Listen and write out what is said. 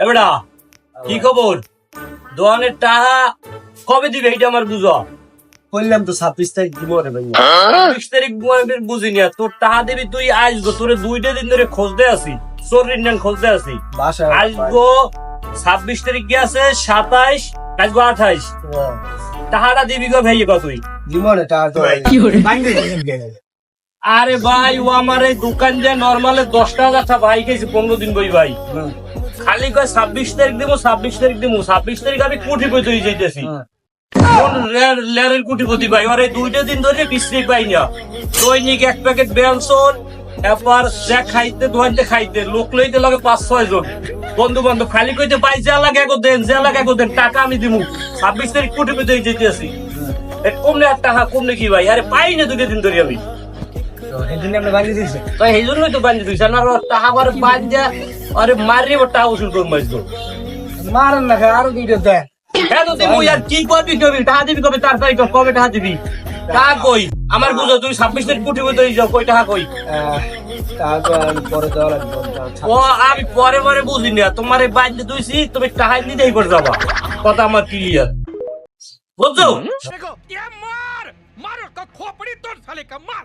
এবারা কি খবর? দোয়ানের টাকা কবে দিবে এইটা আমার বুঝো। বললাম তো ছাব্বিশ তারিখ দিব রে ভাই বিশ তারিখ বুয়ানের বুঝিনি আর। তোর টাকা দিবি তুই আসব তোরে দুইটা দিন ধরে খোঁজতে আছি। চোর ইন্ডিয়ান খোঁজতে আছি। বাসা আসব ছাব্বিশ তারিখ গেছে সাতাইশ আসব আঠাইশ। টাকাটা দিবি গো ভাই। গো তুই দিব রে টাকা আরে ভাই ও আমার এই দোকান যে নর্মালে দশটা হাজার টাকা ভাই খেয়েছি পনেরো দিন বই ভাই। খালি কয় ছাব্বিশ তারিখ দিব ছাব্বিশ তারিখ দিব ছাব্বিশ তারিখ আমি কুটি হয়ে কোন লে- লেরের কুটিপতি ভাই? আরে দুইটা দিন ধরে বিশ্রী পাই না। দৈনিক এক প্যাকেট বেলসন এরপর যা খাইতে দোয়াইতে খাইতে লোক লইতে লাগে পাঁচ ছয় জন। বন্ধু বান্ধব খালি কইতে ভাই যা লাগে একো দেন যা লাগে একো দেন টাকা আমি দিমু। ছাব্বিশ তারিখ কুটিপতি হয়ে যেতেছি কমনে আর টাকা কমনে কি ভাই? আরে পাই না দুইটা দিন ধরে আমি। তো এই জন্যই তো বান্ধি দিয়েছে না টাকা বান্ধা আরে মারি ওর উসুল করে মারেন না আরও হ্যাঁ তো তুই কি করবি কবি? টাকা দিবি কবে? তার তারিখ কবে টাকা দিবি? টাকা কই? আমার বুঝো তুমি ছাব্বিশ তারিখ উঠিব কই টাকা কই? ও আমি পরে পরে বুঝি না তোমার এই বান্ধি দুইছি তুমি টাকা নিতেই করে যাবা। কথা আমার ক্লিয়ার বুঝছ?